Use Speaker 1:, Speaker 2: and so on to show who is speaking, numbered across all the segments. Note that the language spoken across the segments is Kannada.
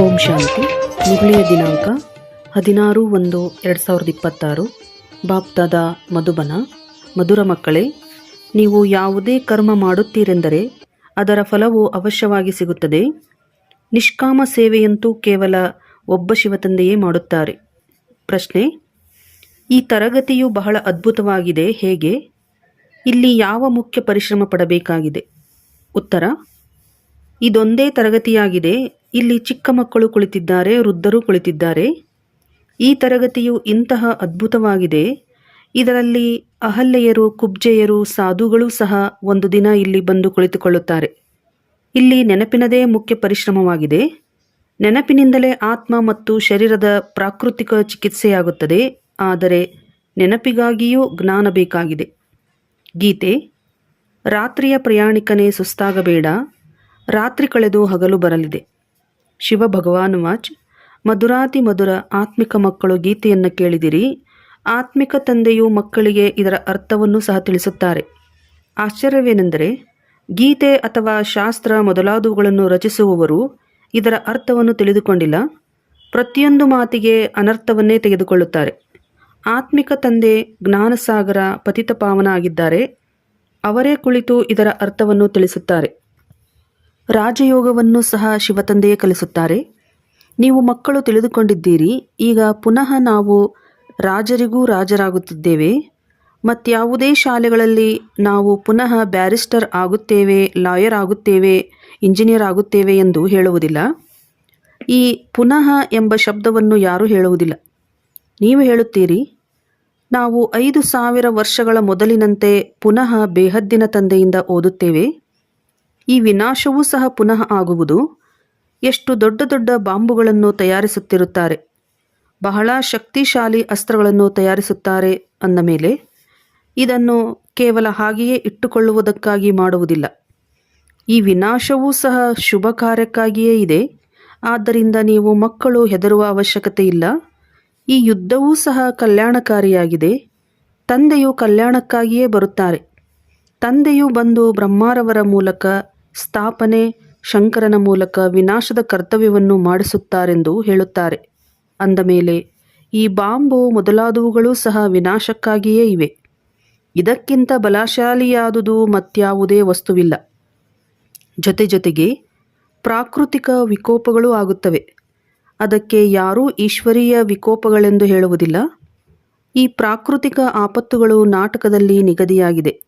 Speaker 1: ಓಂ ಶಾಂತಿ. ಮುಗುಳಿಯ ದಿನಾಂಕ ಹದಿನಾರು ಒಂದು ಎರಡು ಸಾವಿರದ ಇಪ್ಪತ್ತಾರು. ಬಾಪ್ತಾದ ಮಧುಬನ. ಮಧುರ ಮಕ್ಕಳೇ, ನೀವು ಯಾವುದೇ ಕರ್ಮ ಮಾಡುತ್ತೀರೆಂದರೆ ಅದರ ಫಲವು ಅವಶ್ಯವಾಗಿ ಸಿಗುತ್ತದೆ. ನಿಷ್ಕಾಮ ಸೇವೆಯಂತೂ ಕೇವಲ ಒಬ್ಬ ಶಿವತಂದೆಯೇ ಮಾಡುತ್ತಾರೆ. ಪ್ರಶ್ನೆ, ಈ ತರಗತಿಯು ಬಹಳ ಅದ್ಭುತವಾಗಿದೆ, ಹೇಗೆ? ಇಲ್ಲಿ ಯಾವ ಮುಖ್ಯ ಪರಿಶ್ರಮ ಪಡಬೇಕಾಗಿದೆ? ಉತ್ತರ, ಇದೊಂದೇ ತರಗತಿಯಾಗಿದೆ ಇಲ್ಲಿ ಚಿಕ್ಕ ಮಕ್ಕಳು ಕುಳಿತಿದ್ದಾರೆ, ವೃದ್ಧರು ಕುಳಿತಿದ್ದಾರೆ. ಈ ತರಗತಿಯು ಇಂತಹ ಅದ್ಭುತವಾಗಿದೆ. ಇದರಲ್ಲಿ ಅಹಲ್ಯೆಯರು, ಕುಬ್ಜೆಯರು, ಸಾಧುಗಳು ಸಹ ಒಂದು ದಿನ ಇಲ್ಲಿ ಬಂದು ಕುಳಿತುಕೊಳ್ಳುತ್ತಾರೆ. ಇಲ್ಲಿ ನೆನಪಿನದೇ ಮುಖ್ಯ ಪರಿಶ್ರಮವಾಗಿದೆ. ನೆನಪಿನಿಂದಲೇ ಆತ್ಮ ಮತ್ತು ಶರೀರದ ಪ್ರಾಕೃತಿಕ ಚಿಕಿತ್ಸೆಯಾಗುತ್ತದೆ. ಆದರೆ ನೆನಪಿಗಾಗಿಯೂ ಜ್ಞಾನ ಬೇಕಾಗಿದೆ. ಗೀತೆ, ರಾತ್ರಿಯ ಪ್ರಯಾಣಿಕನೇ ಸುಸ್ತಾಗಬೇಡ. ರಾತ್ರಿ ಕಳೆದು ಹಗಲು ಬರಲಿದೆ. ಶಿವ ಭಗವಾನ್ ವಾಚ್ ಮಧುರಾತಿ ಮಧುರ ಆತ್ಮಿಕ ಮಕ್ಕಳು ಗೀತೆಯನ್ನು ಕೇಳಿದಿರಿ. ಆತ್ಮಿಕ ತಂದೆಯು ಮಕ್ಕಳಿಗೆ ಇದರ ಅರ್ಥವನ್ನು ಸಹ ತಿಳಿಸುತ್ತಾರೆ. ಆಶ್ಚರ್ಯವೇನೆಂದರೆ, ಗೀತೆ ಅಥವಾ ಶಾಸ್ತ್ರ ಮೊದಲಾದವುಗಳನ್ನು ರಚಿಸುವವರು ಇದರ ಅರ್ಥವನ್ನು ತಿಳಿದುಕೊಂಡಿಲ್ಲ. ಪ್ರತಿಯೊಂದು ಮಾತಿಗೆ ಅನರ್ಥವನ್ನೇ ತೆಗೆದುಕೊಳ್ಳುತ್ತಾರೆ. ಆತ್ಮಿಕ ತಂದೆ ಜ್ಞಾನಸಾಗರ ಪತಿತಪಾವನ ಆಗಿದ್ದಾರೆ. ಅವರೇ ಕುಳಿತು ಇದರ ಅರ್ಥವನ್ನು ತಿಳಿಸುತ್ತಾರೆ. ರಾಜಯೋಗವನ್ನು ಸಹ ಶಿವತಂದೆಯೇ ಕಲಿಸುತ್ತಾರೆ. ನೀವು ಮಕ್ಕಳು ತಿಳಿದುಕೊಂಡಿದ್ದೀರಿ, ಈಗ ಪುನಃ ನಾವು ರಾಜರಿಗೂ ರಾಜರಾಗುತ್ತಿದ್ದೇವೆ. ಮತ್ಯಾವುದೇ ಶಾಲೆಗಳಲ್ಲಿ ನಾವು ಪುನಃ ಬ್ಯಾರಿಸ್ಟರ್ ಆಗುತ್ತೇವೆ, ಲಾಯರ್ ಆಗುತ್ತೇವೆ, ಇಂಜಿನಿಯರ್ ಆಗುತ್ತೇವೆ ಎಂದು ಹೇಳುವುದಿಲ್ಲ. ಈ ಪುನಃ ಎಂಬ ಶಬ್ದವನ್ನು ಯಾರೂ ಹೇಳುವುದಿಲ್ಲ. ನೀವು ಹೇಳುತ್ತೀರಿ, ನಾವು ಐದು ಸಾವಿರ ವರ್ಷಗಳ ಮೊದಲಿನಂತೆ ಪುನಃ ಬೇಹದ್ದಿನ ತಂದೆಯಿಂದ ಓದುತ್ತೇವೆ. ಈ ವಿನಾಶವೂ ಸಹ ಪುನಃ ಆಗುವುದು. ಎಷ್ಟು ದೊಡ್ಡ ದೊಡ್ಡ ಬಾಂಬುಗಳನ್ನು ತಯಾರಿಸುತ್ತಿರುತ್ತಾರೆ. ಬಹಳ ಶಕ್ತಿಶಾಲಿ ಅಸ್ತ್ರಗಳನ್ನು ತಯಾರಿಸುತ್ತಾರೆ ಅಂದ ಮೇಲೆ, ಇದನ್ನು ಕೇವಲ ಹಾಗೆಯೇ ಇಟ್ಟುಕೊಳ್ಳುವುದಕ್ಕಾಗಿ ಮಾಡುವುದಿಲ್ಲ. ಈ ವಿನಾಶವೂ ಸಹ ಶುಭ ಕಾರ್ಯಕ್ಕಾಗಿಯೇ ಇದೆ. ಆದ್ದರಿಂದ ನೀವು ಮಕ್ಕಳು ಹೆದರುವ ಅವಶ್ಯಕತೆ ಇಲ್ಲ ಈ ಯುದ್ಧವೂ ಸಹ ಕಲ್ಯಾಣಕಾರಿಯಾಗಿದೆ. ತಂದೆಯು ಕಲ್ಯಾಣಕ್ಕಾಗಿಯೇ ಬರುತ್ತಾರೆ. ತಂದೆಯು ಬಂದು ಬ್ರಹ್ಮಾರವರ ಮೂಲಕ ಸ್ಥಾಪನೆ ಶಂಕರನ ಮೂಲಕ ವಿನಾಶದ ಕರ್ತವ್ಯವನ್ನು ಮಾಡಿಸುತ್ತಾರೆಂದು ಹೇಳುತ್ತಾರೆ. ಅಂದ ಮೇಲೆ, ಈ ಬಾಂಬು ಮೊದಲಾದವುಗಳು ಸಹ ವಿನಾಶಕ್ಕಾಗಿಯೇ ಇವೆ. ಇದಕ್ಕಿಂತ ಬಲಶಾಲಿಯಾದುದು ಮತ್ಯಾವುದೇ ವಸ್ತುವಿಲ್ಲ. ಜೊತೆ ಜೊತೆಗೆ ಪ್ರಾಕೃತಿಕ ವಿಕೋಪಗಳು ಆಗುತ್ತವೆ. ಅದಕ್ಕೆ ಯಾರೂ ಈಶ್ವರೀಯ ವಿಕೋಪಗಳೆಂದು ಹೇಳುವುದಿಲ್ಲ. ಈ ಪ್ರಾಕೃತಿಕ ಆಪತ್ತುಗಳು ನಾಟಕದಲ್ಲಿ ನಿಗದಿಯಾಗಿದೆ.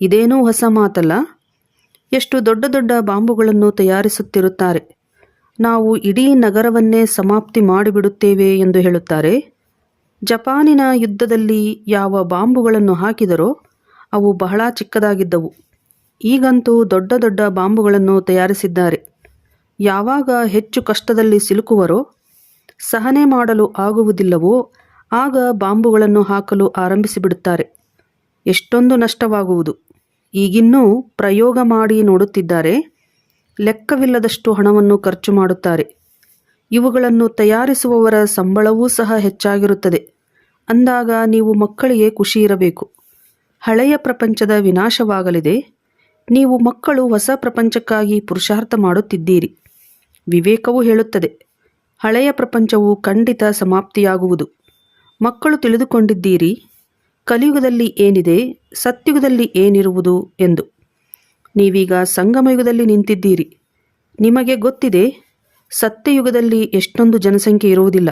Speaker 1: ಇದೇನೂ ಹೊಸ ಮಾತಲ್ಲ. ಎಷ್ಟು ದೊಡ್ಡ ದೊಡ್ಡ ಬಾಂಬುಗಳನ್ನು ತಯಾರಿಸುತ್ತಿರುತ್ತಾರೆ. ನಾವು ಇಡೀ ನಗರವನ್ನೇ ಸಮಾಪ್ತಿ ಮಾಡಿಬಿಡುತ್ತೇವೆ ಎಂದು ಹೇಳುತ್ತಾರೆ. ಜಪಾನಿನ ಯುದ್ಧದಲ್ಲಿ ಯಾವ ಬಾಂಬುಗಳನ್ನು ಹಾಕಿದರೋ ಅವು ಬಹಳ ಚಿಕ್ಕದಾಗಿದ್ದವು. ಈಗಂತೂ ದೊಡ್ಡ ದೊಡ್ಡ ಬಾಂಬುಗಳನ್ನು ತಯಾರಿಸಿದ್ದಾರೆ. ಯಾವಾಗ ಹೆಚ್ಚು ಕಷ್ಟದಲ್ಲಿ ಸಿಲುಕುವರೋ, ಸಹನೆ ಮಾಡಲು ಆಗುವುದಿಲ್ಲವೋ, ಆಗ ಬಾಂಬುಗಳನ್ನು ಹಾಕಲು ಆರಂಭಿಸಿಬಿಡುತ್ತಾರೆ. ಎಷ್ಟೊಂದು ನಷ್ಟವಾಗುವುದು. ಈಗಿನ್ನೂ ಪ್ರಯೋಗ ಮಾಡಿ ನೋಡುತ್ತಿದ್ದಾರೆ. ಲೆಕ್ಕವಿಲ್ಲದಷ್ಟು ಹಣವನ್ನು ಖರ್ಚು ಮಾಡುತ್ತಾರೆ. ಇವುಗಳನ್ನು ತಯಾರಿಸುವವರ ಸಂಬಳವೂ ಸಹ ಹೆಚ್ಚಾಗಿರುತ್ತದೆ. ಅಂದಾಗ ನೀವು ಮಕ್ಕಳಿಗೆ ಖುಷಿ ಇರಬೇಕು. ಹಳೆಯ ಪ್ರಪಂಚದ ವಿನಾಶವಾಗಲಿದೆ. ನೀವು ಮಕ್ಕಳು ಹೊಸ ಪ್ರಪಂಚಕ್ಕಾಗಿ ಪುರುಷಾರ್ಥ ಮಾಡುತ್ತಿದ್ದೀರಿ. ವಿವೇಕವು ಹೇಳುತ್ತದೆ. ಹಳೆಯ ಪ್ರಪಂಚವು ಖಂಡಿತ ಸಮಾಪ್ತಿಯಾಗುವುದು. ಮಕ್ಕಳು ತಿಳಿದುಕೊಂಡಿದ್ದೀರಿ. ಕಲಿಯುಗದಲ್ಲಿ ಏನಿದೆ, ಸತ್ಯುಗದಲ್ಲಿ ಏನಿರುವುದು ಎಂದು. ನೀವೀಗ ಸಂಗಮಯುಗದಲ್ಲಿ ನಿಂತಿದ್ದೀರಿ. ನಿಮಗೆ ಗೊತ್ತಿದೆ, ಸತ್ಯಯುಗದಲ್ಲಿ ಎಷ್ಟೊಂದು ಜನಸಂಖ್ಯೆ ಇರುವುದಿಲ್ಲ.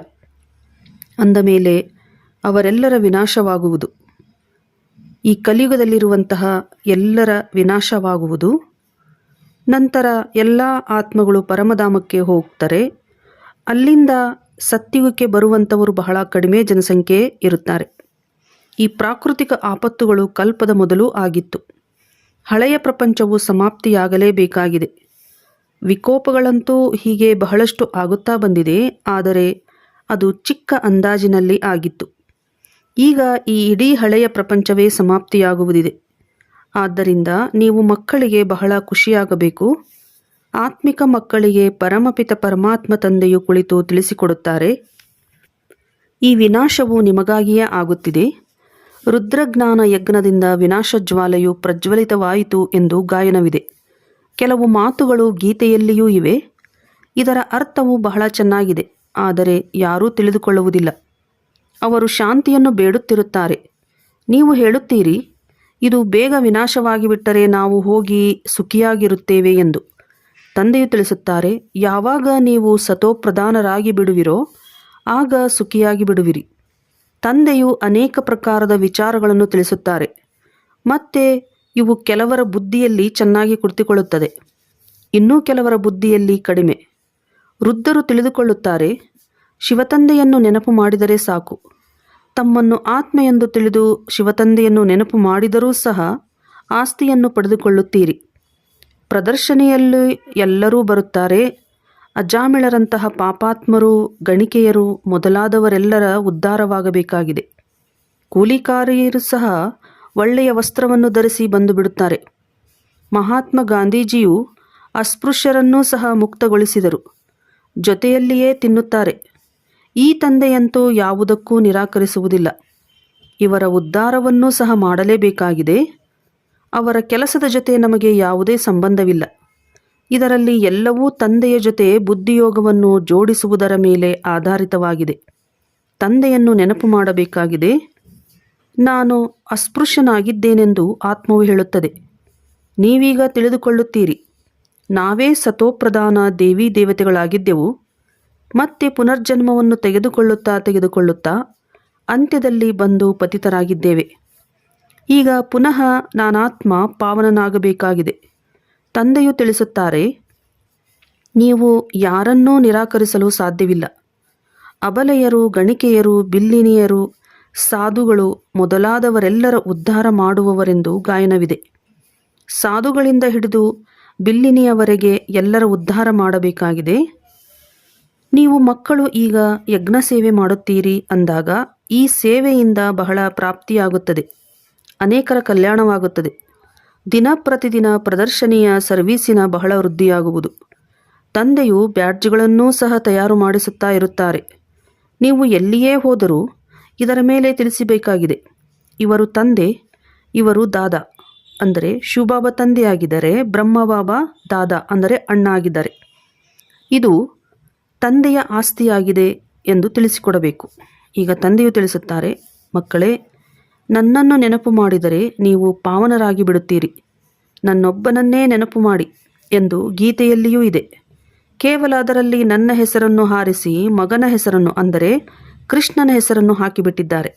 Speaker 1: ಅಂದ ಮೇಲೆ ಅವರೆಲ್ಲರ ವಿನಾಶವಾಗುವುದು. ಈ ಕಲಿಯುಗದಲ್ಲಿರುವಂತಹ ಎಲ್ಲರ ವಿನಾಶವಾಗುವುದು. ನಂತರ ಎಲ್ಲ ಆತ್ಮಗಳು ಪರಮಧಾಮಕ್ಕೆ ಹೋಗ್ತಾರೆ. ಅಲ್ಲಿಂದ ಸತ್ಯುಗಕ್ಕೆ ಬರುವಂಥವರು ಬಹಳ ಕಡಿಮೆ ಜನಸಂಖ್ಯೆ ಇರುತ್ತಾರೆ. ಈ ಪ್ರಾಕೃತಿಕ ಆಪತ್ತುಗಳು ಕಲ್ಪದ ಮೊದಲು ಆಗಿತ್ತು. ಹಳೆಯ ಪ್ರಪಂಚವು ಸಮಾಪ್ತಿಯಾಗಲೇಬೇಕಾಗಿದೆ. ವಿಕೋಪಗಳಂತೂ ಹೀಗೆ ಬಹಳಷ್ಟು ಆಗುತ್ತಾ ಬಂದಿದೆ, ಆದರೆ ಅದು ಚಿಕ್ಕ ಅಂದಾಜಿನಲ್ಲಿ ಆಗಿತ್ತು. ಈಗ ಈ ಇಡೀ ಹಳೆಯ ಪ್ರಪಂಚವೇ ಸಮಾಪ್ತಿಯಾಗುವುದಿದೆ. ಆದ್ದರಿಂದ ನೀವು ಮಕ್ಕಳಿಗೆ ಬಹಳ ಖುಷಿಯಾಗಬೇಕು. ಆತ್ಮಿಕ ಮಕ್ಕಳಿಗೆ ಪರಮಪಿತ ಪರಮಾತ್ಮ ತಂದೆಯು ಕುಳಿತು ತಿಳಿಸಿಕೊಡುತ್ತಾರೆ. ಈ ವಿನಾಶವು ನಿಮಗಾಗಿಯೇ ಆಗುತ್ತಿದೆ. ರುದ್ರಜ್ಞಾನ ಯಜ್ಞದಿಂದ ವಿನಾಶ ಜ್ವಾಲೆಯು ಪ್ರಜ್ವಲಿತವಾಯಿತು ಎಂದು ಗಾಯನವಿದೆ. ಕೆಲವು ಮಾತುಗಳು ಗೀತೆಯಲ್ಲಿಯೂ ಇವೆ. ಇದರ ಅರ್ಥವು ಬಹಳ ಚೆನ್ನಾಗಿದೆ, ಆದರೆ ಯಾರೂ ತಿಳಿದುಕೊಳ್ಳುವುದಿಲ್ಲ. ಅವರು ಶಾಂತಿಯನ್ನು ಬೇಡುತ್ತಿರುತ್ತಾರೆ. ನೀವು ಹೇಳುತ್ತೀರಿ, ಇದು ಬೇಗ ವಿನಾಶವಾಗಿ ಬಿಟ್ಟರೆ ನಾವು ಹೋಗಿ ಸುಖಿಯಾಗಿರುತ್ತೇವೆ ಎಂದು. ತಂದೆಯು ತಿಳಿಸುತ್ತಾರೆ, ಯಾವಾಗ ನೀವು ಸತೋಪ್ರಧಾನರಾಗಿ ಬಿಡುವಿರೋ ಆಗ ಸುಖಿಯಾಗಿ ಬಿಡುವಿರಿ ತಂದೆಯು ಅನೇಕ ಪ್ರಕಾರದ ವಿಚಾರಗಳನ್ನು ತಿಳಿಸುತ್ತಾರೆ. ಮತ್ತೆ ಇವು ಕೆಲವರ ಬುದ್ಧಿಯಲ್ಲಿ ಚೆನ್ನಾಗಿ ಕುಳಿತುಕೊಳ್ಳುತ್ತದೆ. ಇನ್ನೂ ಕೆಲವರ ಬುದ್ಧಿಯಲ್ಲಿ ಕಡಿಮೆ. ವೃದ್ಧರು ತಿಳಿದುಕೊಳ್ಳುತ್ತಾರೆ, ಶಿವತಂದೆಯನ್ನು ನೆನಪು ಮಾಡಿದರೆ ಸಾಕು. ತಮ್ಮನ್ನು ಆತ್ಮ ಎಂದು ತಿಳಿದು ಶಿವತಂದೆಯನ್ನು ನೆನಪು ಮಾಡಿದರೂ ಸಹ ಆಸ್ತಿಯನ್ನು ಪಡೆದುಕೊಳ್ಳುತ್ತೀರಿ. ಪ್ರದರ್ಶನೆಯಲ್ಲಿ ಎಲ್ಲರೂ ಬರುತ್ತಾರೆ ಅಜಾಮಿಳರಂತಹ ಪಾಪಾತ್ಮರು, ಗಣಿಕೆಯರು ಮೊದಲಾದವರೆಲ್ಲರ ಉದ್ಧಾರವಾಗಬೇಕಾಗಿದೆ. ಕೂಲಿಕಾರಿಯರು ಸಹ ಒಳ್ಳೆಯ ವಸ್ತ್ರವನ್ನು ಧರಿಸಿ ಬಂದು ಬಿಡುತ್ತಾರೆ ಮಹಾತ್ಮ ಗಾಂಧೀಜಿಯು ಅಸ್ಪೃಶ್ಯರನ್ನೂ ಸಹ ಮುಕ್ತಗೊಳಿಸಿದರು. ಜೊತೆಯಲ್ಲಿಯೇ ತಿನ್ನುತ್ತಾರೆ. ಈ ತಂದೆಯಂತೂ ಯಾವುದಕ್ಕೂ ನಿರಾಕರಿಸುವುದಿಲ್ಲ. ಇವರ ಉದ್ಧಾರವನ್ನೂ ಸಹ ಮಾಡಲೇಬೇಕಾಗಿದೆ. ಅವರ ಕೆಲಸದ ಜೊತೆ ನಮಗೆ ಯಾವುದೇ ಸಂಬಂಧವಿಲ್ಲ. ಇದರಲ್ಲಿ ಎಲ್ಲವೂ ತಂದೆಯ ಜೊತೆ ಬುದ್ಧಿಯೋಗವನ್ನು ಜೋಡಿಸುವುದರ ಮೇಲೆ ಆಧಾರಿತವಾಗಿದೆ. ತಂದೆಯನ್ನು ನೆನಪು ಮಾಡಬೇಕಾಗಿದೆ, ನಾನು ಅಸ್ಪೃಶ್ಯನಾಗಿದ್ದೇನೆಂದು ಆತ್ಮವು ಹೇಳುತ್ತದೆ. ನೀವೀಗ ತಿಳಿದುಕೊಳ್ಳುತ್ತೀರಿ, ನಾವೇ ಸತೋಪ್ರಧಾನ ದೇವಿ ದೇವತೆಗಳಾಗಿದ್ದೆವು. ಮತ್ತೆ ಪುನರ್ಜನ್ಮವನ್ನು ತೆಗೆದುಕೊಳ್ಳುತ್ತಾ ತೆಗೆದುಕೊಳ್ಳುತ್ತಾ ಅಂತ್ಯದಲ್ಲಿ ಬಂದು ಪತಿತರಾಗಿದ್ದೇವೆ. ಈಗ ಪುನಃ ನಾನಾತ್ಮ ಪಾವನನಾಗಬೇಕಾಗಿದೆ. ತಂದೆಯು ತಿಳಿಸುತ್ತಾರೆ, ನೀವು ಯಾರನ್ನೂ ನಿರಾಕರಿಸಲು ಸಾಧ್ಯವಿಲ್ಲ. ಅಬಲೆಯರು, ಗಣಿಕೆಯರು, ಬಿಲ್ಲಿನಿಯರು, ಸಾಧುಗಳು ಮೊದಲಾದವರೆಲ್ಲರ ಉದ್ಧಾರ ಮಾಡುವವರೆಂದು ಗಾಯನವಿದೆ. ಸಾಧುಗಳಿಂದ ಹಿಡಿದು ಬಿಲ್ಲಿನಿಯವರೆಗೆ ಎಲ್ಲರ ಉದ್ಧಾರ ಮಾಡಬೇಕಾಗಿದೆ. ನೀವು ಮಕ್ಕಳು ಈಗ ಯಜ್ಞ ಸೇವೆ ಮಾಡುತ್ತೀರಿ ಅಂದಾಗ ಈ ಸೇವೆಯಿಂದ ಬಹಳ ಪ್ರಾಪ್ತಿಯಾಗುತ್ತದೆ. ಅನೇಕರ ಕಲ್ಯಾಣವಾಗುತ್ತದೆ. ದಿನ ಪ್ರತಿದಿನ ಪ್ರದರ್ಶನೀಯ ಸರ್ವೀಸಿನ ಬಹಳ ವೃದ್ಧಿಯಾಗುವುದು. ತಂದೆಯು ಬ್ಯಾಡ್ಜ್ಗಳನ್ನೂ ಸಹ ತಯಾರು ಮಾಡಿಸುತ್ತಾ ಇರುತ್ತಾರೆ. ನೀವು ಎಲ್ಲಿಯೇ ಹೋದರೂ ಇದರ ಮೇಲೆ ತಿಳಿಸಬೇಕಾಗಿದೆ. ಇವರು ತಂದೆ, ಇವರು ದಾದಾ ಅಂದರೆ ಶಿವಬಾಬಾ ತಂದೆಯಾಗಿದ್ದರೆ ಬ್ರಹ್ಮಬಾಬಾ ದಾದಾ ಅಂದರೆ ಅಣ್ಣ ಆಗಿದ್ದಾರೆ ಇದು ತಂದೆಯ ಆಸ್ತಿಯಾಗಿದೆ ಎಂದು ತಿಳಿಸಿಕೊಡಬೇಕು. ಈಗ ತಂದೆಯು ತಿಳಿಸುತ್ತಾರೆ, ಮಕ್ಕಳೇ ನನ್ನನ್ನು ನೆನಪು ಮಾಡಿದರೆ ನೀವು ಪಾವನರಾಗಿ ಬಿಡುತ್ತೀರಿ. ನನ್ನೊಬ್ಬನನ್ನೇ ನೆನಪು ಮಾಡಿ ಎಂದು ಗೀತೆಯಲ್ಲಿಯೂ ಇದೆ. ಕೇವಲ ಅದರಲ್ಲಿ ನನ್ನ ಹೆಸರನ್ನು ಹಾರಿಸಿ ಮಗನ ಹೆಸರನ್ನು ಅಂದರೆ ಕೃಷ್ಣನ ಹೆಸರನ್ನು ಹಾಕಿಬಿಟ್ಟಿದ್ದಾರೆ.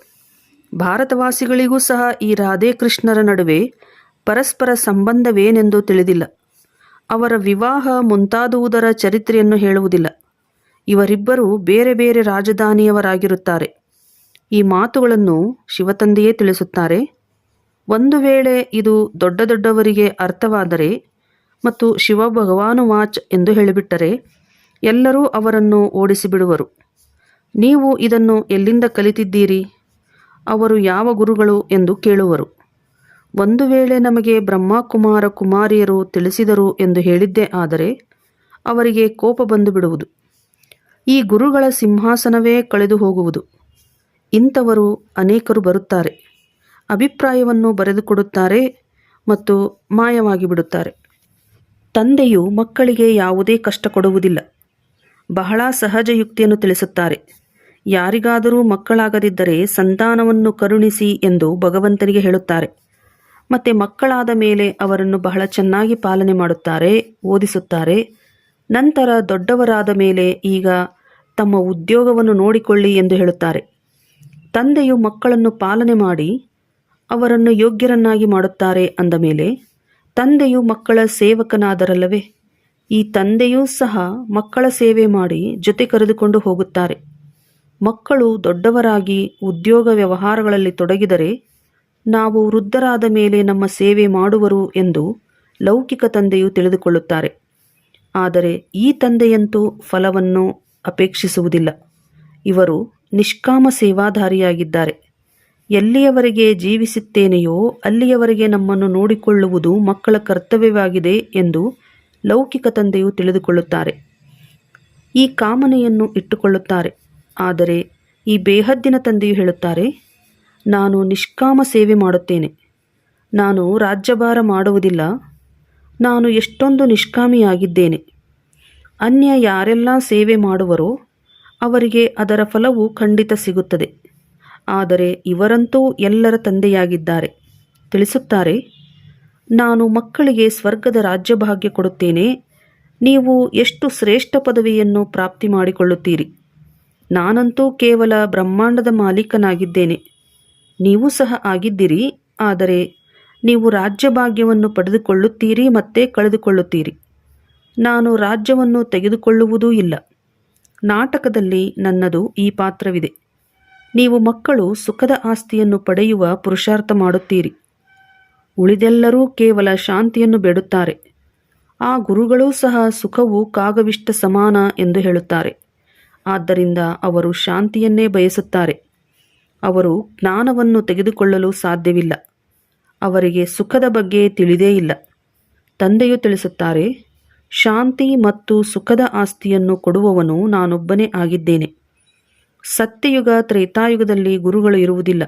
Speaker 1: ಭಾರತವಾಸಿಗಳಿಗೂ ಸಹ ಈ ರಾಧೆ ಕೃಷ್ಣರ ನಡುವೆ ಪರಸ್ಪರ ಸಂಬಂಧವೇನೆಂದು ತಿಳಿದಿಲ್ಲ. ಅವರ ವಿವಾಹ ಮುಂತಾದುವುದರ ಚರಿತ್ರೆಯನ್ನು ಹೇಳುವುದಿಲ್ಲ. ಇವರಿಬ್ಬರು ಬೇರೆ ಬೇರೆ ರಾಜಧಾನಿಯವರಾಗಿರುತ್ತಾರೆ. ಈ ಮಾತುಗಳನ್ನು ಶಿವತಂದೆಯೇ ತಿಳಿಸುತ್ತಾರೆ. ಒಂದು ವೇಳೆ ಇದು ದೊಡ್ಡ ದೊಡ್ಡವರಿಗೆ ಅರ್ಥವಾದರೆ ಮತ್ತು ಶಿವ ಭಗವಾನು ವಾಚ್ ಎಂದು ಹೇಳಿಬಿಟ್ಟರೆ ಎಲ್ಲರೂ ಅವರನ್ನು ಓಡಿಸಿಬಿಡುವರು. ನೀವು ಇದನ್ನು ಎಲ್ಲಿಂದ ಕಲಿತಿದ್ದೀರಿ? ಅವರು ಯಾವ ಗುರುಗಳು ಎಂದು ಕೇಳುವರು. ಒಂದು ವೇಳೆ ನಮಗೆ ಬ್ರಹ್ಮಕುಮಾರ ಕುಮಾರಿಯರು ತಿಳಿಸಿದರು ಎಂದು ಹೇಳಿದ್ದೇ ಆದರೆ ಅವರಿಗೆ ಕೋಪ ಬಂದು ಬಿಡುವುದು ಈ ಗುರುಗಳ ಸಿಂಹಾಸನವೇ ಕಳೆದು ಹೋಗುವುದು ಇಂಥವರು ಅನೇಕರು ಬರುತ್ತಾರೆ. ಅಭಿಪ್ರಾಯವನ್ನು ಬರೆದುಕೊಡುತ್ತಾರೆ ಮತ್ತು ಮಾಯವಾಗಿ ಬಿಡುತ್ತಾರೆ. ತಂದೆಯು ಮಕ್ಕಳಿಗೆ ಯಾವುದೇ ಕಷ್ಟ ಕೊಡುವುದಿಲ್ಲ. ಬಹಳ ಸಹಜ ಯುಕ್ತಿಯನ್ನು ತಿಳಿಸುತ್ತಾರೆ. ಯಾರಿಗಾದರೂ ಮಕ್ಕಳಾಗದಿದ್ದರೆ ಸಂತಾನವನ್ನು ಕರುಣಿಸಿ ಎಂದು ಭಗವಂತನಿಗೆ ಹೇಳುತ್ತಾರೆ. ಮತ್ತು ಮಕ್ಕಳಾದ ಮೇಲೆ ಅವರನ್ನು ಬಹಳ ಚೆನ್ನಾಗಿ ಪಾಲನೆ ಮಾಡುತ್ತಾರೆ, ಓದಿಸುತ್ತಾರೆ. ನಂತರ ದೊಡ್ಡವರಾದ ಮೇಲೆ ಈಗ ತಮ್ಮ ಉದ್ಯೋಗವನ್ನು ನೋಡಿಕೊಳ್ಳಿ ಎಂದು ಹೇಳುತ್ತಾರೆ. ತಂದೆಯು ಮಕ್ಕಳನ್ನು ಪಾಲನೆ ಮಾಡಿ ಅವರನ್ನು ಯೋಗ್ಯರನ್ನಾಗಿ ಮಾಡುತ್ತಾರೆ ಅಂದ ಮೇಲೆ, ತಂದೆಯು ಮಕ್ಕಳ ಸೇವಕನಾದರಲ್ಲವೇ, ಈ ತಂದೆಯೂ ಸಹ ಮಕ್ಕಳ ಸೇವೆ ಮಾಡಿ ಜೊತೆ ಕರೆದುಕೊಂಡು ಹೋಗುತ್ತಾರೆ. ಮಕ್ಕಳು ದೊಡ್ಡವರಾಗಿ ಉದ್ಯೋಗ ವ್ಯವಹಾರಗಳಲ್ಲಿ ತೊಡಗಿದರೆ ನಾವು ವೃದ್ಧರಾದ ಮೇಲೆ ನಮ್ಮ ಸೇವೆ ಮಾಡುವರು ಎಂದು ಲೌಕಿಕ ತಂದೆಯು ತಿಳಿದುಕೊಳ್ಳುತ್ತಾರೆ. ಆದರೆ ಈ ತಂದೆಯಂತೂ ಫಲವನ್ನು ಅಪೇಕ್ಷಿಸುವುದಿಲ್ಲ. ಇವರು ನಿಷ್ಕಾಮ ಸೇವಾಧಾರಿಯಾಗಿದ್ದಾರೆ. ಎಲ್ಲಿಯವರೆಗೆ ಜೀವಿಸುತ್ತೇನೆಯೋ ಅಲ್ಲಿಯವರೆಗೆ ನಮ್ಮನ್ನು ನೋಡಿಕೊಳ್ಳುವುದು ಮಕ್ಕಳ ಕರ್ತವ್ಯವಾಗಿದೆ ಎಂದು ಲೌಕಿಕ ತಂದೆಯು ತಿಳಿದುಕೊಳ್ಳುತ್ತಾರೆ. ಈ ಕಾಮನೆಯನ್ನು ಇಟ್ಟುಕೊಳ್ಳುತ್ತಾರೆ. ಆದರೆ ಈ ಬೇಹದ್ದಿನ ತಂದೆಯು ಹೇಳುತ್ತಾರೆ, ನಾನು ನಿಷ್ಕಾಮ ಸೇವೆ ಮಾಡುತ್ತೇನೆ. ನಾನು ರಾಜ್ಯಭಾರ ಮಾಡುವುದಿಲ್ಲ. ನಾನು ಎಷ್ಟೊಂದು ನಿಷ್ಕಾಮಿಯಾಗಿದ್ದೇನೆ. ಅನ್ಯ ಯಾರೆಲ್ಲ ಸೇವೆ ಮಾಡುವರೋ ಅವರಿಗೆ ಅದರ ಫಲವು ಖಂಡಿತ ಸಿಗುತ್ತದೆ. ಆದರೆ ಇವರಂತೂ ಎಲ್ಲರ ತಂದೆಯಾಗಿದ್ದಾರೆ. ತಿಳಿಸುತ್ತಾರೆ, ನಾನು ಮಕ್ಕಳಿಗೆ ಸ್ವರ್ಗದ ರಾಜ್ಯಭಾಗ್ಯ ಕೊಡುತ್ತೇನೆ, ನೀವು ಎಷ್ಟು ಶ್ರೇಷ್ಠ ಪದವಿಯನ್ನು ಪ್ರಾಪ್ತಿ ಮಾಡಿಕೊಳ್ಳುತ್ತೀರಿ. ನಾನಂತೂ ಕೇವಲ ಬ್ರಹ್ಮಾಂಡದ ಮಾಲೀಕನಾಗಿದ್ದೇನೆ. ನೀವು ಸಹ ಆಗಿದ್ದೀರಿ, ಆದರೆ ನೀವು ರಾಜ್ಯಭಾಗ್ಯವನ್ನು ಪಡೆದುಕೊಳ್ಳುತ್ತೀರಿ ಮತ್ತೆ ಕಳೆದುಕೊಳ್ಳುತ್ತೀರಿ. ನಾನು ರಾಜ್ಯವನ್ನು ತೆಗೆದುಕೊಳ್ಳುವುದೂ ಇಲ್ಲ. ನಾಟಕದಲ್ಲಿ ನನ್ನದು ಈ ಪಾತ್ರವಿದೆ. ನೀವು ಮಕ್ಕಳು ಸುಖದ ಆಸ್ತಿಯನ್ನು ಪಡೆಯುವ ಪುರುಷಾರ್ಥ ಮಾಡುತ್ತೀರಿ. ಉಳಿದೆಲ್ಲರೂ ಕೇವಲ ಶಾಂತಿಯನ್ನು ಬೇಡುತ್ತಾರೆ. ಆ ಗುರುಗಳೂ ಸಹ ಸುಖವು ಕಾಗವಿಷ್ಟ ಸಮಾನ ಎಂದು ಹೇಳುತ್ತಾರೆ. ಆದ್ದರಿಂದ ಅವರು ಶಾಂತಿಯನ್ನೇ ಬಯಸುತ್ತಾರೆ. ಅವರು ಜ್ಞಾನವನ್ನು ತೆಗೆದುಕೊಳ್ಳಲು ಸಾಧ್ಯವಿಲ್ಲ. ಅವರಿಗೆ ಸುಖದ ಬಗ್ಗೆ ತಿಳಿದೇ ಇಲ್ಲ. ತಂದೆಯು ತಿಳಿಸುತ್ತಾರೆ ಶಾಂತಿ ಮತ್ತು ಸುಖದ ಆಸ್ತಿಯನ್ನು ಕೊಡುವವನು ನಾನೊಬ್ಬನೇ ಆಗಿದ್ದೇನೆ. ಸತ್ಯಯುಗ ತ್ರೇತಾಯುಗದಲ್ಲಿ ಗುರುಗಳು ಇರುವುದಿಲ್ಲ.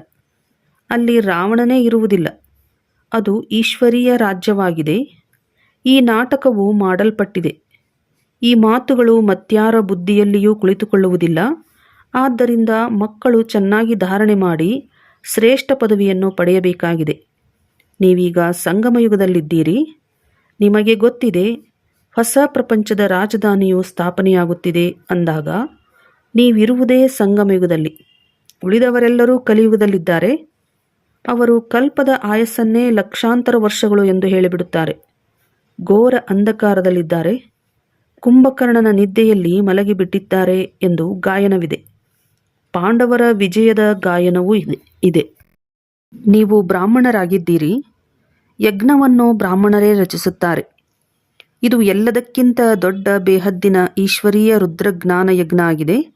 Speaker 1: ಅಲ್ಲಿ ರಾವಣನೇ ಇರುವುದಿಲ್ಲ. ಅದು ಈಶ್ವರೀಯ ರಾಜ್ಯವಾಗಿದೆ. ಈ ನಾಟಕವು ಮಾಡಲ್ಪಟ್ಟಿದೆ. ಈ ಮಾತುಗಳು ಮತ್ಯಾರ ಬುದ್ಧಿಯಲ್ಲಿಯೂ ಕುಳಿತುಕೊಳ್ಳುವುದಿಲ್ಲ. ಆದ್ದರಿಂದ ಮಕ್ಕಳು ಚೆನ್ನಾಗಿ ಧಾರಣೆ ಮಾಡಿ ಶ್ರೇಷ್ಠ ಪದವಿಯನ್ನು ಪಡೆಯಬೇಕಾಗಿದೆ. ನೀವೀಗ ಸಂಗಮಯುಗದಲ್ಲಿದ್ದೀರಿ. ನಿಮಗೆ ಗೊತ್ತಿದೆ ಹೊಸ ಪ್ರಪಂಚದ ರಾಜಧಾನಿಯು ಸ್ಥಾಪನೆಯಾಗುತ್ತಿದೆ ಅಂದಾಗ, ನೀವಿರುವುದೇ ಸಂಗಮಯುಗದಲ್ಲಿ. ಉಳಿದವರೆಲ್ಲರೂ ಕಲಿಯುಗದಲ್ಲಿದ್ದಾರೆ. ಅವರು ಕಲ್ಪದ ಆಯಸ್ಸನ್ನೇ ಲಕ್ಷಾಂತರ ವರ್ಷಗಳು ಎಂದು ಹೇಳಿಬಿಡುತ್ತಾರೆ. ಘೋರ ಅಂಧಕಾರದಲ್ಲಿದ್ದಾರೆ. ಕುಂಭಕರ್ಣನ ನಿದ್ದೆಯಲ್ಲಿ ಮಲಗಿಬಿಟ್ಟಿದ್ದಾರೆ ಎಂದು ಗಾಯನವಿದೆ. ಪಾಂಡವರ ವಿಜಯದ ಗಾಯನವೂ ಇದೆ. ಇದೆ. ನೀವು ಬ್ರಾಹ್ಮಣರಾಗಿದ್ದೀರಿ. ಯಜ್ಞವನ್ನು ಬ್ರಾಹ್ಮಣರೇ ರಚಿಸುತ್ತಾರೆ. ಇದು ಎಲ್ಲದಕ್ಕಿಂತ ದೊಡ್ಡ ಬೇಹದ್ದಿನ ಈಶ್ವರೀಯ ರುದ್ರಜ್ಞಾನ ಯಜ್ಞ ಆಗಿದೆ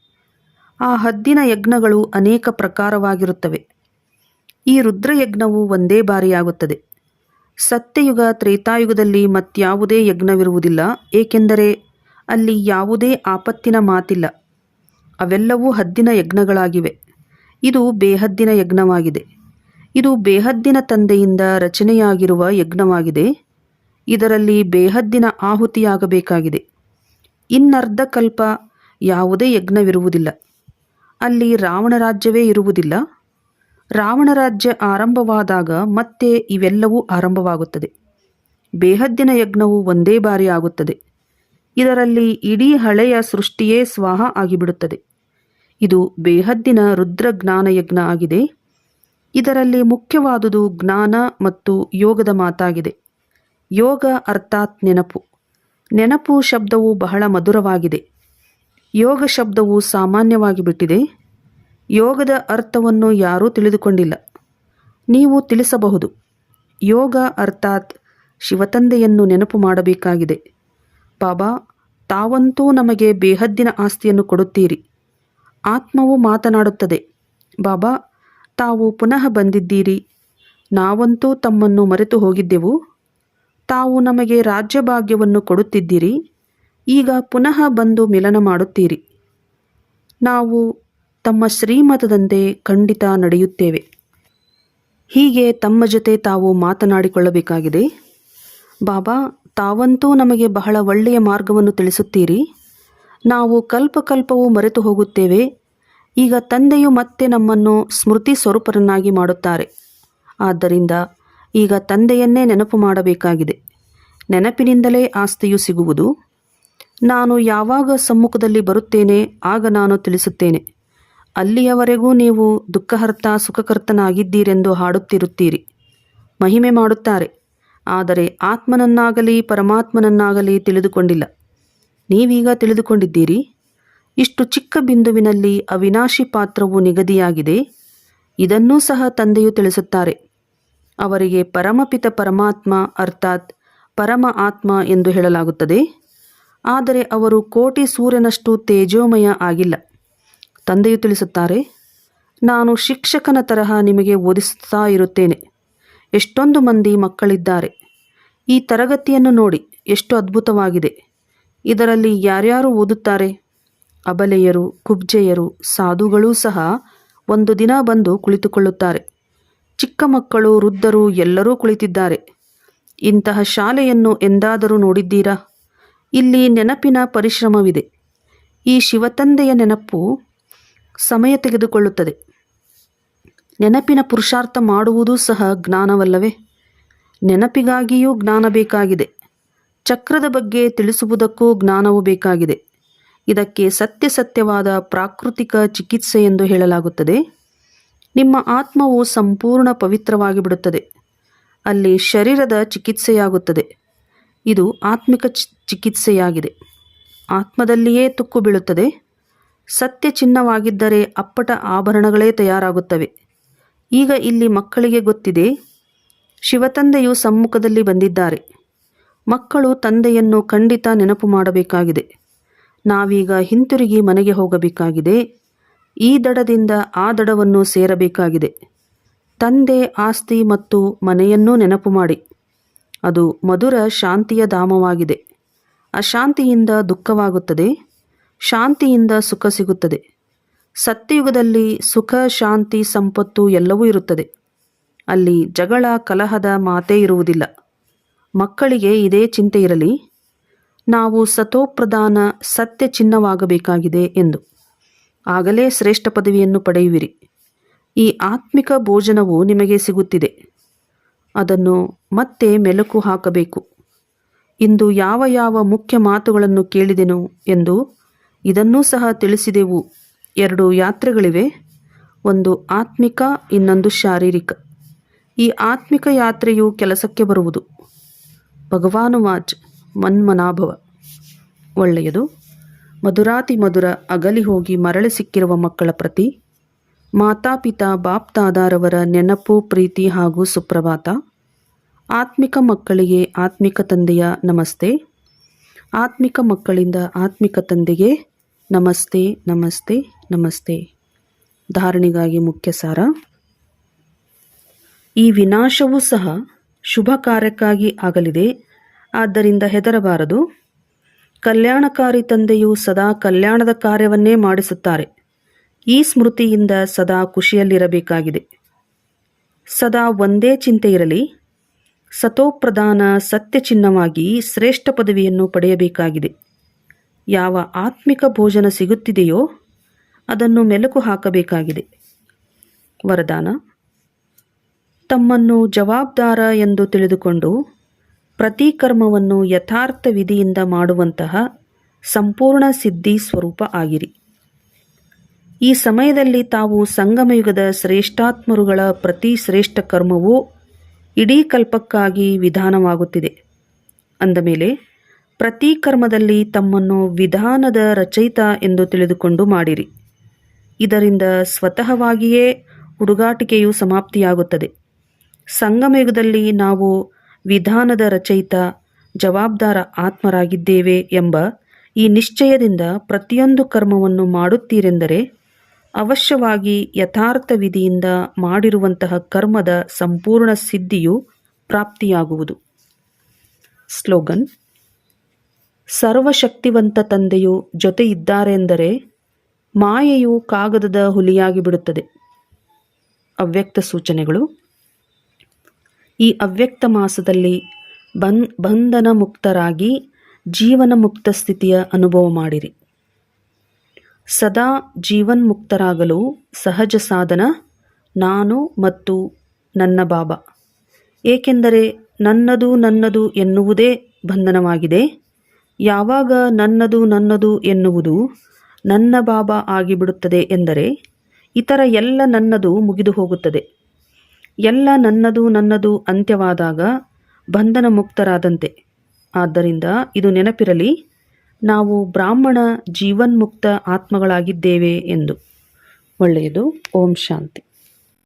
Speaker 1: ಆ ಹದ್ದಿನ ಯಜ್ಞಗಳು ಅನೇಕ ಪ್ರಕಾರವಾಗಿರುತ್ತವೆ. ಈ ರುದ್ರಯಜ್ಞವು ಒಂದೇ ಬಾರಿಯಾಗುತ್ತದೆ. ಸತ್ಯಯುಗ ತ್ರೇತಾಯುಗದಲ್ಲಿ ಮತ್ಯಾವುದೇ ಯಜ್ಞವಿರುವುದಿಲ್ಲ, ಏಕೆಂದರೆ ಅಲ್ಲಿ ಯಾವುದೇ ಆಪತ್ತಿನ ಮಾತಿಲ್ಲ. ಅವೆಲ್ಲವೂ ಹದ್ದಿನ ಯಜ್ಞಗಳಾಗಿವೆ. ಇದು ಬೇಹದ್ದಿನ ಯಜ್ಞವಾಗಿದೆ. ಇದು ಬೇಹದ್ದಿನ ತಂದೆಯಿಂದ ರಚನೆಯಾಗಿರುವ ಯಜ್ಞವಾಗಿದೆ. ಇದರಲ್ಲಿ ಬೇಹದ್ದಿನ ಆಹುತಿಯಾಗಬೇಕಾಗಿದೆ. ಇನ್ನರ್ಧ ಕಲ್ಪ ಯಾವುದೇ ಯಜ್ಞವಿರುವುದಿಲ್ಲ. ಅಲ್ಲಿ ರಾವಣ ರಾಜ್ಯವೇ ಇರುವುದಿಲ್ಲ. ರಾವಣ ರಾಜ್ಯ ಆರಂಭವಾದಾಗ ಮತ್ತೆ ಇವೆಲ್ಲವೂ ಆರಂಭವಾಗುತ್ತದೆ. ಬೇಹದ್ದಿನ ಯಜ್ಞವು ಒಂದೇ ಬಾರಿ ಆಗುತ್ತದೆ. ಇದರಲ್ಲಿ ಇಡೀ ಹಳೆಯ ಸೃಷ್ಟಿಯೇ ಸ್ವಾಹ ಆಗಿಬಿಡುತ್ತದೆ. ಇದು ಬೇಹದ್ದಿನ ರುದ್ರ ಜ್ಞಾನ ಯಜ್ಞ ಆಗಿದೆ. ಇದರಲ್ಲಿ ಮುಖ್ಯವಾದುದು ಜ್ಞಾನ ಮತ್ತು ಯೋಗದ ಮಾತಾಗಿದೆ. ಯೋಗ ಅರ್ಥಾತ್ ನೆನಪು. ನೆನಪು ಶಬ್ದವು ಬಹಳ ಮಧುರವಾಗಿದೆ. ಯೋಗ ಶಬ್ದವು ಸಾಮಾನ್ಯವಾಗಿ ಬಿಟ್ಟಿದೆ. ಯೋಗದ ಅರ್ಥವನ್ನು ಯಾರೂ ತಿಳಿದುಕೊಂಡಿಲ್ಲ. ನೀವು ತಿಳಿಸಬಹುದು. ಯೋಗ ಅರ್ಥಾತ್ ಶಿವತಂದೆಯನ್ನು ನೆನಪು ಮಾಡಬೇಕಾಗಿದೆ. ಬಾಬಾ, ತಾವಂತೂ ನಮಗೆ ಬೇಹದ್ದಿನ ಆಸ್ತಿಯನ್ನು ಕೊಡುತ್ತೀರಿ. ಆತ್ಮವು ಮಾತನಾಡುತ್ತದೆ. ಬಾಬಾ, ತಾವು ಪುನಃ ಬಂದಿದ್ದೀರಿ. ನಾವಂತೂ ತಮ್ಮನ್ನು ಮರೆತು ಹೋಗಿದ್ದೆವು ತಾವು ನಮಗೆ ರಾಜ್ಯಭಾಗ್ಯವನ್ನು ಕೊಡುತ್ತಿದ್ದೀರಿ, ಈಗ ಪುನಃ ಬಂದು ಮಿಲನ ಮಾಡುತ್ತೀರಿ. ನಾವು ತಮ್ಮ ಶ್ರೀಮತದಂತೆ ಖಂಡಿತ ನಡೆಯುತ್ತೇವೆ. ಹೀಗೆ ತಮ್ಮ ಜೊತೆ ತಾವು ಮಾತನಾಡಿಕೊಳ್ಳಬೇಕಾಗಿದೆ. ಬಾಬಾ, ತಾವಂತೂ ನಮಗೆ ಬಹಳ ಒಳ್ಳೆಯ ಮಾರ್ಗವನ್ನು ತಿಳಿಸುತ್ತೀರಿ. ನಾವು ಕಲ್ಪಕಲ್ಪವೂ ಮರೆತು ಹೋಗುತ್ತೇವೆ. ಈಗ ತಂದೆಯು ಮತ್ತೆ ನಮ್ಮನ್ನು ಸ್ಮೃತಿ ಸ್ವರೂಪರನ್ನಾಗಿ ಮಾಡುತ್ತಾರೆ. ಆದ್ದರಿಂದ ಈಗ ತಂದೆಯನ್ನೇ ನೆನಪು ಮಾಡಬೇಕಾಗಿದೆ. ನೆನಪಿನಿಂದಲೇ ಆಸ್ತಿಯು ಸಿಗುವುದು. ನಾನು ಯಾವಾಗ ಸಮ್ಮುಖದಲ್ಲಿ ಬರುತ್ತೇನೆ, ಆಗ ನಾನು ತಿಳಿಸುತ್ತೇನೆ. ಅಲ್ಲಿಯವರೆಗೂ ನೀವು ದುಃಖಹರ್ತ, ಸುಖಕರ್ತನಾಗಿದ್ದೀರೆಂದು ಹಾಡುತ್ತಿರುತ್ತೀರಿ. ಮಹಿಮೆ ಮಾಡುತ್ತಾರೆ. ಆದರೆ ಆತ್ಮನನ್ನಾಗಲಿ ಪರಮಾತ್ಮನನ್ನಾಗಲಿ ತಿಳಿದುಕೊಂಡಿಲ್ಲ. ನೀವೀಗ ತಿಳಿದುಕೊಂಡಿದ್ದೀರಿ. ಇಷ್ಟು ಚಿಕ್ಕ ಬಿಂದುವಿನಲ್ಲಿ ಅವಿನಾಶಿ ಪಾತ್ರವು ನಿಗದಿಯಾಗಿದೆ. ಇದನ್ನೂ ಸಹ ತಂದೆಯು ತಿಳಿಸುತ್ತಾರೆ. ಅವರಿಗೆ ಪರಮಪಿತ ಪರಮಾತ್ಮ ಅರ್ಥಾತ್ ಪರಮ ಆತ್ಮ ಎಂದು ಹೇಳಲಾಗುತ್ತದೆ. ಆದರೆ ಅವರು ಕೋಟಿ ಸೂರ್ಯನಷ್ಟು ತೇಜೋಮಯ ಆಗಿಲ್ಲ. ತಂದೆಯು ತಿಳಿಸುತ್ತಾರೆ, ನಾನು ಶಿಕ್ಷಕನ ತರಹ ನಿಮಗೆ ಓದಿಸುತ್ತಾ ಇರುತ್ತೇನೆ. ಎಷ್ಟೊಂದು ಮಂದಿ ಮಕ್ಕಳಿದ್ದಾರೆ. ಈ ತರಗತಿಯನ್ನು ನೋಡಿ ಎಷ್ಟು ಅದ್ಭುತವಾಗಿದೆ. ಇದರಲ್ಲಿ ಯಾರ್ಯಾರು ಓದುತ್ತಾರೆ? ಅಬಲೆಯರು, ಕುಬ್ಜೆಯರು, ಸಾಧುಗಳೂ ಸಹ ಒಂದು ದಿನ ಬಂದು ಕುಳಿತುಕೊಳ್ಳುತ್ತಾರೆ. ಚಿಕ್ಕ ಮಕ್ಕಳು, ವೃದ್ಧರು ಎಲ್ಲರೂ ಕುಳಿತಿದ್ದಾರೆ. ಇಂತಹ ಶಾಲೆಯನ್ನು ಎಂದಾದರೂ ನೋಡಿದ್ದೀರಾ? ಇಲ್ಲಿ ನೆನಪಿನ ಪರಿಶ್ರಮವಿದೆ. ಈ ಶಿವತಂದೆಯ ನೆನಪು ಸಮಯ ತೆಗೆದುಕೊಳ್ಳುತ್ತದೆ. ನೆನಪಿನ ಪುರುಷಾರ್ಥ ಮಾಡುವುದೂ ಸಹ ಜ್ಞಾನವಲ್ಲವೇ? ನೆನಪಿಗಾಗಿಯೂ ಜ್ಞಾನ ಬೇಕಾಗಿದೆ. ಚಕ್ರದ ಬಗ್ಗೆ ತಿಳಿಸುವುದಕ್ಕೂ ಜ್ಞಾನವು ಬೇಕಾಗಿದೆ. ಇದಕ್ಕೆ ಸತ್ಯಸತ್ಯವಾದ ಪ್ರಾಕೃತಿಕ ಚಿಕಿತ್ಸೆ ಎಂದು ಹೇಳಲಾಗುತ್ತದೆ. ನಿಮ್ಮ ಆತ್ಮವು ಸಂಪೂರ್ಣ ಪವಿತ್ರವಾಗಿ ಬಿಡುತ್ತದೆ ಅಲ್ಲಿ ಶರೀರದ ಚಿಕಿತ್ಸೆಯಾಗುತ್ತದೆ. ಇದು ಆತ್ಮಿಕ ಚಿಕಿತ್ಸೆಯಾಗಿದೆ. ಆತ್ಮದಲ್ಲಿಯೇ ತುಕ್ಕು ಬೀಳುತ್ತದೆ. ಸತ್ಯ ಚಿನ್ನವಾಗಿದ್ದರೆ ಅಪ್ಪಟ ಆಭರಣಗಳೇ ತಯಾರಾಗುತ್ತವೆ. ಈಗ ಇಲ್ಲಿ ಮಕ್ಕಳಿಗೆ ಗೊತ್ತಿದೆ, ಶಿವತಂದೆಯು ಸಮ್ಮುಖದಲ್ಲಿ ಬಂದಿದ್ದಾರೆ. ಮಕ್ಕಳು ತಂದೆಯನ್ನು ಖಂಡಿತ ನೆನಪು ಮಾಡಬೇಕಾಗಿದೆ. ನಾವೀಗ ಹಿಂತಿರುಗಿ ಮನೆಗೆ ಹೋಗಬೇಕಾಗಿದೆ. ಈ ದಡದಿಂದ ಆ ದಡವನ್ನು ಸೇರಬೇಕಾಗಿದೆ. ತಂದೆ, ಆಸ್ತಿ ಮತ್ತು ಮನೆಯನ್ನೂ ನೆನಪು ಮಾಡಿ. ಅದು ಮಧುರ ಶಾಂತಿಯ ಧಾಮವಾಗಿದೆ. ಅಶಾಂತಿಯಿಂದ ದುಃಖವಾಗುತ್ತದೆ, ಶಾಂತಿಯಿಂದ ಸುಖ ಸಿಗುತ್ತದೆ. ಸತ್ಯಯುಗದಲ್ಲಿ ಸುಖ, ಶಾಂತಿ, ಸಂಪತ್ತು ಎಲ್ಲವೂ ಇರುತ್ತದೆ. ಅಲ್ಲಿ ಜಗಳ, ಕಲಹದ ಮಾತೇ ಇರುವುದಿಲ್ಲ. ಮಕ್ಕಳಿಗೆ ಇದೇ ಚಿಂತೆ ಇರಲಿ, ನಾವು ಸತೋಪ್ರಧಾನ ಸತ್ಯ ಚಿನ್ನವಾಗಬೇಕಾಗಿದೆ ಎಂದು. ಆಗಲೇ ಶ್ರೇಷ್ಠ ಪದವಿಯನ್ನು ಪಡೆಯುವಿರಿ. ಈ ಆತ್ಮಿಕ ಭೋಜನವು ನಿಮಗೆ ಸಿಗುತ್ತಿದೆ. ಅದನ್ನು ಮತ್ತೆ ಮೆಲುಕು ಹಾಕಬೇಕು. ಇಂದು ಯಾವ ಯಾವ ಮುಖ್ಯ ಮಾತುಗಳನ್ನು ಕೇಳಿದೆನು ಎಂದು ಇದನ್ನೂ ಸಹ ತಿಳಿಸಿದೆವು. ಎರಡು ಯಾತ್ರೆಗಳಿವೆ, ಒಂದು ಆತ್ಮಿಕ, ಇನ್ನೊಂದು ಶಾರೀರಿಕ. ಈ ಆತ್ಮಿಕ ಯಾತ್ರೆಯು ಕೆಲಸಕ್ಕೆ ಬರುವುದು. ಭಗವಾನುವಾಚ್ ಮನ್ಮನಾಭವ. ಒಳ್ಳೆಯದು. ಮಧುರಾತಿ ಮಧುರ ಅಗಲಿ ಹೋಗಿ ಮರಳಿ ಸಿಕ್ಕಿರುವ ಮಕ್ಕಳ ಪ್ರತಿ ಮಾತಾಪಿತಾ ಬಾಪ್ತಾದಾರವರ ನೆನಪು, ಪ್ರೀತಿ ಹಾಗೂ ಸುಪ್ರಭಾತ. ಆತ್ಮಿಕ ಮಕ್ಕಳಿಗೆ ಆತ್ಮಿಕ ತಂದೆಯ ನಮಸ್ತೆ. ಆತ್ಮಿಕ ಮಕ್ಕಳಿಂದ ಆತ್ಮಿಕ ತಂದೆಗೆ ನಮಸ್ತೆ ನಮಸ್ತೆ ನಮಸ್ತೆ. ಧಾರಣೆಗಾಗಿ ಮುಖ್ಯ ಸಾರ. ಈ ವಿನಾಶವೂ ಸಹ ಶುಭ ಕಾರ್ಯಕ್ಕಾಗಿ ಆಗಲಿದೆ. ಆದ್ದರಿಂದ ಹೆದರಬಾರದು. ಕಲ್ಯಾಣಕಾರಿ ತಂದೆಯು ಸದಾ ಕಲ್ಯಾಣದ ಕಾರ್ಯವನ್ನೇ ಮಾಡಿಸುತ್ತಾರೆ. ಈ ಸ್ಮೃತಿಯಿಂದ ಸದಾ ಖುಷಿಯಲ್ಲಿರಬೇಕಾಗಿದೆ. ಸದಾ ಒಂದೇ ಚಿಂತೆ ಇರಲಿ, ಸತೋಪ್ರಧಾನ ಸತ್ಯ ಚಿನ್ನವಾಗಿ ಶ್ರೇಷ್ಠ ಪದವಿಯನ್ನು ಪಡೆಯಬೇಕಾಗಿದೆ. ಯಾವ ಆತ್ಮಿಕ ಭೋಜನ ಸಿಗುತ್ತಿದೆಯೋ ಅದನ್ನು ಮೆಲುಕು ಹಾಕಬೇಕಾಗಿದೆ. ವರದಾನ, ತಮ್ಮನ್ನು ಜವಾಬ್ದಾರ ಎಂದು ತಿಳಿದುಕೊಂಡು ಪ್ರತಿ ಕರ್ಮವನ್ನು ಯಥಾರ್ಥ ವಿಧಿಯಿಂದ ಮಾಡುವಂತಹ ಸಂಪೂರ್ಣ ಸಿದ್ಧಿ ಸ್ವರೂಪ ಆಗಿರಿ. ಈ ಸಮಯದಲ್ಲಿ ತಾವು ಸಂಗಮಯುಗದ ಶ್ರೇಷ್ಠಾತ್ಮರುಗಳ ಪ್ರತಿ ಶ್ರೇಷ್ಠ ಕರ್ಮವು ಇಡೀ ಕಲ್ಪಕ್ಕಾಗಿ ವಿಧಾನವಾಗುತ್ತಿದೆ. ಅಂದಮೇಲೆ ಪ್ರತಿ ಕರ್ಮದಲ್ಲಿ ತಮ್ಮನ್ನು ವಿಧಾನದ ರಚಯಿತ ಎಂದು ತಿಳಿದುಕೊಂಡು ಮಾಡಿರಿ. ಇದರಿಂದ ಸ್ವತಃವಾಗಿಯೇ ಹುಡುಗಾಟಿಕೆಯು ಸಮಾಪ್ತಿಯಾಗುತ್ತದೆ. ಸಂಗಮಯುಗದಲ್ಲಿ ನಾವು ವಿಧಾನದ ರಚಯಿತ ಜವಾಬ್ದಾರ ಆತ್ಮರಾಗಿದ್ದೇವೆ ಎಂಬ ಈ ನಿಶ್ಚಯದಿಂದ ಪ್ರತಿಯೊಂದು ಕರ್ಮವನ್ನು ಮಾಡುತ್ತೀರೆಂದರೆ ಅವಶ್ಯವಾಗಿ ಯಥಾರ್ಥ ವಿಧಿಯಿಂದ ಮಾಡಿರುವಂತಹ ಕರ್ಮದ ಸಂಪೂರ್ಣ ಸಿದ್ಧಿಯು ಪ್ರಾಪ್ತಿಯಾಗುವುದು. ಸ್ಲೋಗನ್, ಸರ್ವಶಕ್ತಿವಂತ ತಂದೆಯು ಜೊತೆ ಇದ್ದಾರೆಂದರೆ ಮಾಯೆಯು ಕಾಗದದ ಹುಲಿಯಾಗಿ ಬಿಡುತ್ತದೆ ಅವ್ಯಕ್ತ ಸೂಚನೆಗಳು ಈ ಅವ್ಯಕ್ತ ಮಾಸದಲ್ಲಿ ಬನ್ ಬಂಧನ ಮುಕ್ತರಾಗಿ ಜೀವನ ಮುಕ್ತ ಸ್ಥಿತಿಯ ಅನುಭವ ಮಾಡಿರಿ. ಸದಾ ಜೀವನ್ಮುಕ್ತರಾಗಲು ಸಹಜ ಸಾಧನ ನಾನು ಮತ್ತು ನನ್ನ ಬಾಬಾ. ಏಕೆಂದರೆ ನನ್ನದು ನನ್ನದು ಎನ್ನುವುದೇ ಬಂಧನವಾಗಿದೆ. ಯಾವಾಗ ನನ್ನದು ನನ್ನದು ಎನ್ನುವುದು ನನ್ನ ಬಾಬಾ ಆಗಿಬಿಡುತ್ತದೆ ಎಂದರೆ ಇತರ ಎಲ್ಲ ನನ್ನದು ಮುಗಿದು ಹೋಗುತ್ತದೆ ಎಲ್ಲ ನನ್ನದು ನನ್ನದು ಅಂತ್ಯವಾದಾಗ ಬಂಧನ ಮುಕ್ತರಾದಂತೆ ಆದ್ದರಿಂದ ಇದು ನೆನಪಿರಲಿ, ನಾವು ಬ್ರಾಹ್ಮಣ ಜೀವನ್ಮುಕ್ತ ಆತ್ಮಗಳಾಗಿದ್ದೇವೆ ಎಂದು. ಒಳ್ಳೆಯದು. ಓಂ ಶಾಂತಿ.